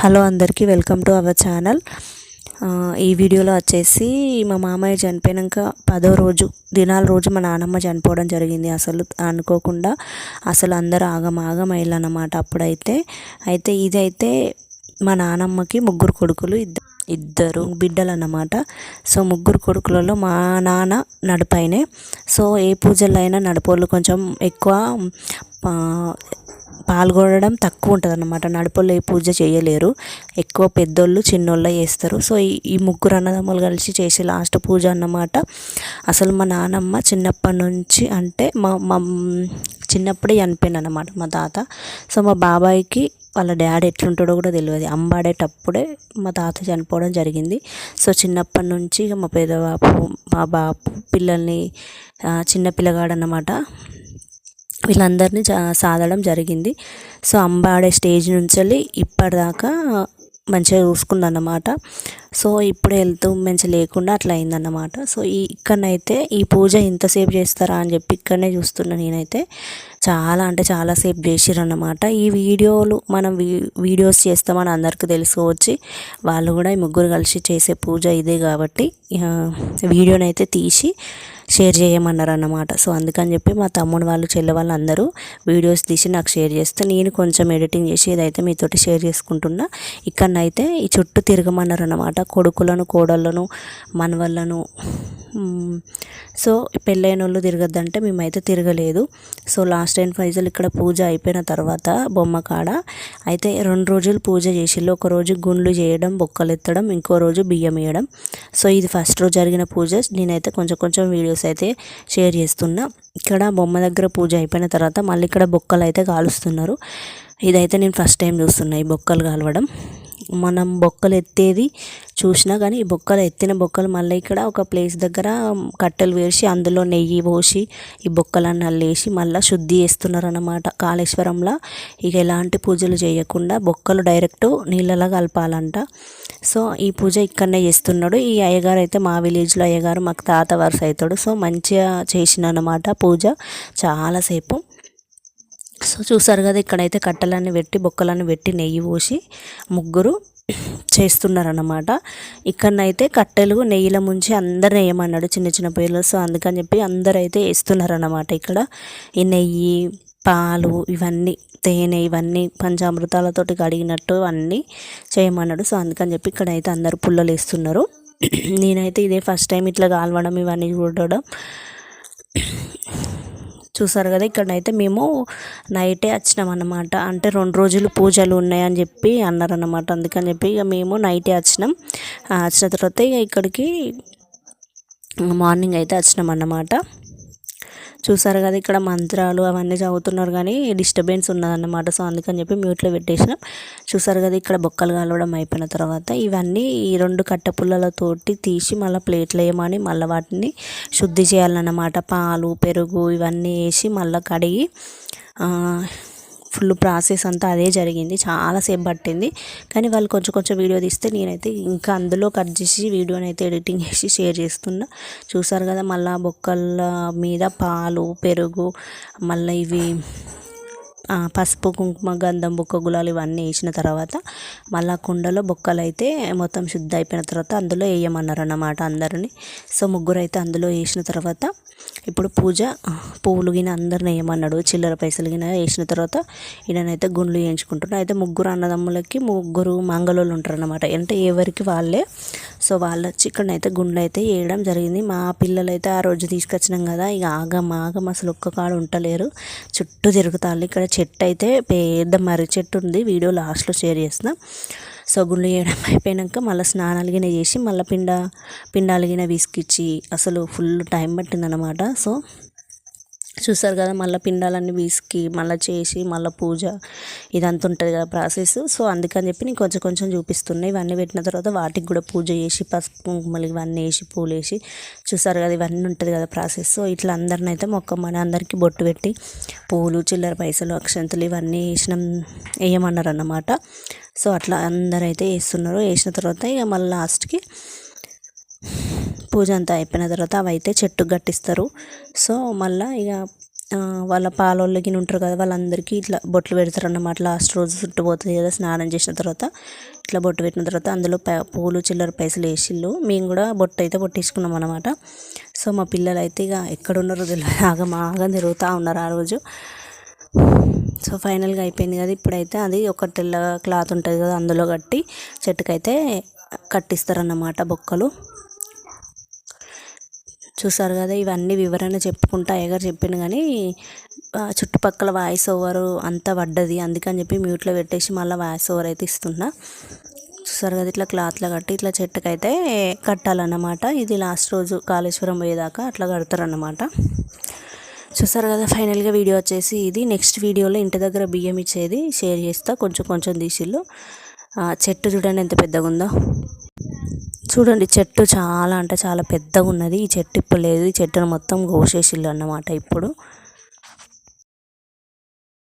Hello అందరికీ welcome to our channel. ఈ వీడియోలో వచ్చేసి మా మామయ్య చనిపోయాక పదో రోజు దినాల రోజు మా నాన్నమ్మ చనిపోవడం జరిగింది. అసలు అనుకోకుండా అసలు అందరూ ఆగం ఆగం అయ్యాలన్నమాట అప్పుడైతే. అయితే ఇదైతే మా నానమ్మకి ముగ్గురు కొడుకులు ఇద్దరు ఇద్దరు బిడ్డలు అన్నమాట సో ముగ్గురు కొడుకులలో మా నాన్న నడిపైనే. సో ఏ పూజలైనా అయినా నడిపోళ్ళు కొంచెం ఎక్కువ పాల్గొనడం తక్కువ ఉంటుంది అన్నమాట నడుపుల్లో ఏ పూజ చేయలేరు. ఎక్కువ పెద్దోళ్ళు చిన్నోళ్ళ చేస్తారు. సో ఈ ఈ ముగ్గురు అన్నదమ్ములు కలిసి చేసే లాస్ట్ పూజ అన్నమాట. అసలు మా నానమ్మ చిన్నప్పటి నుంచి అంటే మా మా చిన్నప్పుడే చనిపోయింది అన్నమాట మా తాత. సో మా బాబాయ్కి వాళ్ళ డాడీ ఎట్లుంటాడో కూడా తెలియదు అంబాడేటప్పుడే మా తాత చనిపోవడం జరిగింది. సో చిన్నప్పటి నుంచి ఇక మా పెదబాపు మా బాపు పిల్లల్ని చిన్న పిల్లగాడన్నమాట. వీళ్ళందరినీ సాదడం జరిగింది. సో అంబాడే స్టేజ్ నుంచి వెళ్ళి ఇప్పటిదాకా మంచిగా చూసుకుందన్నమాట. సో ఇప్పుడు వెళ్తూ మంచి లేకుండా అట్లా అయిందన్నమాట. సో ఈ ఇక్కడనైతే ఈ పూజ ఇంతసేపు చేస్తారా అని చెప్పి ఇక్కడనే చూస్తున్నా నేనైతే. చాలా అంటే చాలాసేపు చేసిరన్నమాట. ఈ వీడియోలు మనం వీడియోస్ చేస్తామని అందరికీ తెలుసుకోవచ్చు. వాళ్ళు కూడా ఈ ముగ్గురు కలిసి చేసే పూజ ఇదే కాబట్టి వీడియోనైతే తీసి షేర్ చేయమన్నారు అన్నమాట సో అందుకని చెప్పి మా తమ్ముడు వాళ్ళు చెల్లె వాళ్ళు అందరూ వీడియోస్ తీసి నాకు షేర్ చేస్తే నేను కొంచెం ఎడిటింగ్ చేసి ఇదైతే మీతోటి షేర్ చేసుకుంటున్నా ఇక్కడనైతే ఈ చుట్టూ తిరగమన్నారు అన్నమాట కొడుకులను కోడళ్ళను మనవళ్ళను. సో పెళ్ళైన వాళ్ళు తిరగద్దంటే మేమైతే తిరగలేదు. సో లాస్ట్ టైం ఫైజల్ ఇక్కడ పూజ అయిపోయిన తర్వాత బొమ్మ కాడ. అయితే రెండు రోజులు పూజ చేసిళ్ళు. ఒక రోజు గుండ్లు చేయడం బొక్కలు ఎత్తడం ఇంకో రోజు బియ్యం వేయడం. సో ఇది ఫస్ట్ రోజు జరిగిన పూజ. నేనైతే కొంచెం కొంచెం వీడియోస్ అయితే షేర్ చేస్తున్నా. ఇక్కడ బొమ్మ దగ్గర పూజ అయిపోయిన తర్వాత మళ్ళీ ఇక్కడ బొక్కలు అయితే కాలుస్తున్నారు. ఇదైతే నేను ఫస్ట్ టైం చూస్తున్నా ఈ బొక్కలు కాలవడం. మనం బొక్కలు ఎత్తేది చూసినా కానీ ఈ బొక్కలు ఎత్తిన బొక్కలు మళ్ళీ ఇక్కడ ఒక ప్లేస్ దగ్గర కట్టెలు వేసి అందులో నెయ్యి పోసి ఈ బొక్కలన్నీ అల్లేసి మళ్ళీ శుద్ధి చేస్తున్నారు అన్నమాట కాళేశ్వరంలో. ఇక ఎలాంటి పూజలు చేయకుండా బొక్కలు డైరెక్ట్ నీళ్ళలో కలపాలంట. సో ఈ పూజ ఇక్కడనే చేస్తున్నాడు. ఈ అయ్యగారు అయితే మా విలేజ్లో అయ్యగారు మాకు తాత వరుస అవుతాడు. సో మంచిగా చేసిన అనమాట పూజ చాలాసేపు సో చూసారు కదా ఇక్కడైతే కట్టలన్నీ పెట్టి బొక్కలన్నీ పెట్టి నెయ్యి పోసి ముగ్గురు చేస్తున్నారన్నమాట. ఇక్కడనైతే కట్టెలు నెయ్యిల ముంచి అందరు వేయమన్నాడు చిన్న చిన్న పిల్లలు. సో అందుకని చెప్పి అందరు అయితే వేస్తున్నారన్నమాట ఇక్కడ. ఈ నెయ్యి పాలు ఇవన్నీ తేనె ఇవన్నీ పంచామృతాలతోటి కడిగినట్టు అన్నీ చేయమన్నాడు. సో అందుకని చెప్పి ఇక్కడైతే అందరు పుల్లలు వేస్తున్నారు. నేనైతే ఇదే ఫస్ట్ టైం ఇట్లా కాలవడం ఇవన్నీ చూడడం. చూసారు కదా ఇక్కడనైతే మేము నైటే వచ్చినాం అన్నమాట అంటే రెండు రోజులు పూజలు ఉన్నాయని చెప్పి అన్నారన్నమాట. అందుకని చెప్పి ఇక మేము నైటే వచ్చినాం వచ్చిన తర్వాత ఇక ఇక్కడికి మార్నింగ్ అయితే వచ్చినాం అన్నమాట చూసారు కదా ఇక్కడ మంత్రాలు అవన్నీ చదువుతున్నారు కానీ డిస్టర్బెన్స్ ఉన్నదన్నమాట. సో అందుకని చెప్పి మ్యూట్లో పెట్టేసినాం. చూసారు కదా ఇక్కడ బొక్కలు కాలవడం అయిపోయిన తర్వాత ఇవన్నీ ఈ రెండు కట్ట పుల్లలతోటి తీసి మళ్ళీ ప్లేట్లు వేయమని మళ్ళీ వాటిని శుద్ధి చేయాలన్నమాట. పాలు పెరుగు ఇవన్నీ వేసి మళ్ళీ కడిగి ఫుల్ ప్రాసెస్ అంతా అదే జరిగింది. చాలాసేపు పట్టింది. కానీ వాళ్ళు కొంచెం కొంచెం వీడియో తీస్తే నేనైతే ఇంకా అందులో కట్ చేసి వీడియోని అయితే ఎడిటింగ్ చేసి షేర్ చేస్తున్నా. చూసారు కదా మళ్ళీ బొక్కల మీద పాలు పెరుగు మళ్ళీ ఇవి పసుపు కుంకుమ గంధం బొక్క గులాలు ఇవన్నీ వేసిన తర్వాత మళ్ళీ కుండలో బొక్కలు అయితే మొత్తం శుద్ధ అయిపోయిన తర్వాత అందులో వేయమన్నారు అన్నమాట అందరిని. సో ముగ్గురు అయితే అందులో వేసిన తర్వాత ఇప్పుడు పూజ పువ్వులు గిన అందరిని వేయమన్నాడు. చిల్లర పైసలు గిన వేసిన తర్వాత ఈయననైతే గుండ్లు వేయించుకుంటున్నాడు. అయితే ముగ్గురు అన్నదమ్ములకి ముగ్గురు మంగళోళ్ళు ఉంటారు అనమాట అంటే ఎవరికి వాళ్ళే. సో వాళ్ళ వచ్చి ఇక్కడనైతే గుండ్లు అయితే వేయడం జరిగింది. మా పిల్లలు అయితే ఆ రోజు తీసుకొచ్చినాం కదా. ఇక ఆగం ఆగం. అసలు ఒక్క కాడ ఉంటలేరు. చుట్టూ తిరుగుతారు ఇక్కడ చెట్టు అయితే పెద్ద మర్రి చెట్టు ఉంది వీడియో లాస్ట్లో షేర్ చేసిన సో గుండ్లు చేయడం అయిపోయాక మళ్ళీ స్నానాలు గిన చేసి మళ్ళీ పిండ పిండాలు గిన విసికిచ్చి అసలు ఫుల్ టైం పట్టిందనమాట సో చూసారు కదా మళ్ళీ పిండాలన్నీ వీసుకి మళ్ళీ చేసి మళ్ళీ పూజ ఇదంతా ఉంటుంది కదా ప్రాసెస్. సో అందుకని చెప్పి నేను కొంచెం కొంచెం చూపిస్తున్నాయి ఇవన్నీ పెట్టిన తర్వాత వాటికి కూడా పూజ చేసి పసుపు కుంకుమలు ఇవన్నీ వేసి పూలు వేసి చూసారు కదా ఇవన్నీ ఉంటుంది కదా ప్రాసెస్. సో ఇట్లా అందరిని అయితే మొక్క మన అందరికీ బొట్టు పెట్టి పూలు చిల్లర పైసలు అక్షంతలు ఇవన్నీ వేసినాం వేయమన్నారు అన్నమాట సో అట్లా అందరైతే వేస్తున్నారు. వేసిన తర్వాత ఇక మళ్ళీ లాస్ట్కి పూజ అంతా అయిపోయిన తర్వాత అవి అయితే చెట్టుకు కట్టిస్తారు. సో మళ్ళీ ఇక వాళ్ళ పాలోళ్ళకి ఉంటారు కదా వాళ్ళందరికీ ఇట్లా బొట్లు పెడతారు అన్నమాట లాస్ట్ రోజు చుట్టుపోతుంది కదా స్నానం చేసిన తర్వాత. ఇట్లా బొట్టు పెట్టిన తర్వాత అందులో ప పూలు చిల్లర పైసలు వేసిళ్ళు. మేము కూడా బొట్టు అయితే పొట్టించుకున్నాం అనమాట సో మా పిల్లలు అయితే ఇక ఎక్కడ ఉన్నారో తెలియదు ఆగం తిరుగుతూ ఉన్నారు ఆ రోజు. సో ఫైనల్గా అయిపోయింది కదా ఇప్పుడైతే అది ఒక తెల్ల క్లాత్ ఉంటుంది కదా అందులో కట్టి చెట్టుకైతే కట్టిస్తారన్నమాట బొక్కలు. చూసారు కదా ఇవన్నీ వివరణ చెప్పుకుంటా అయ్యగారు చెప్పాను కానీ చుట్టుపక్కల వాయిస్ ఓవర్ అంతా పడ్డది. అందుకని చెప్పి మ్యూట్లో పెట్టేసి మళ్ళీ వాయిస్ ఓవర్ అయితే ఇస్తున్నా. చూసారు కదా ఇట్లా క్లాత్లో కట్టి ఇట్లా చెట్టుకైతే కట్టాలన్నమాట. ఇది లాస్ట్ రోజు కాళేశ్వరం పోయేదాకా అట్లా కడతారన్నమాట. చూసారు కదా ఫైనల్గా వీడియో వచ్చేసి ఇది. నెక్స్ట్ వీడియోలో ఇంటి దగ్గర బియ్యం ఇచ్చేది. షేర్ చేస్తా. కొంచెం కొంచెం తీసిళ్ళు. చెట్టు చూడండి ఎంత పెద్దగా ఉందో చూడండి చెట్టు చాలా అంటే చాలా పెద్దగా ఉన్నది ఈ చెట్టు ఇప్పుడు లేదు. ఈ చెట్టును మొత్తం కోసేసిల్లు అన్నమాట ఇప్పుడు.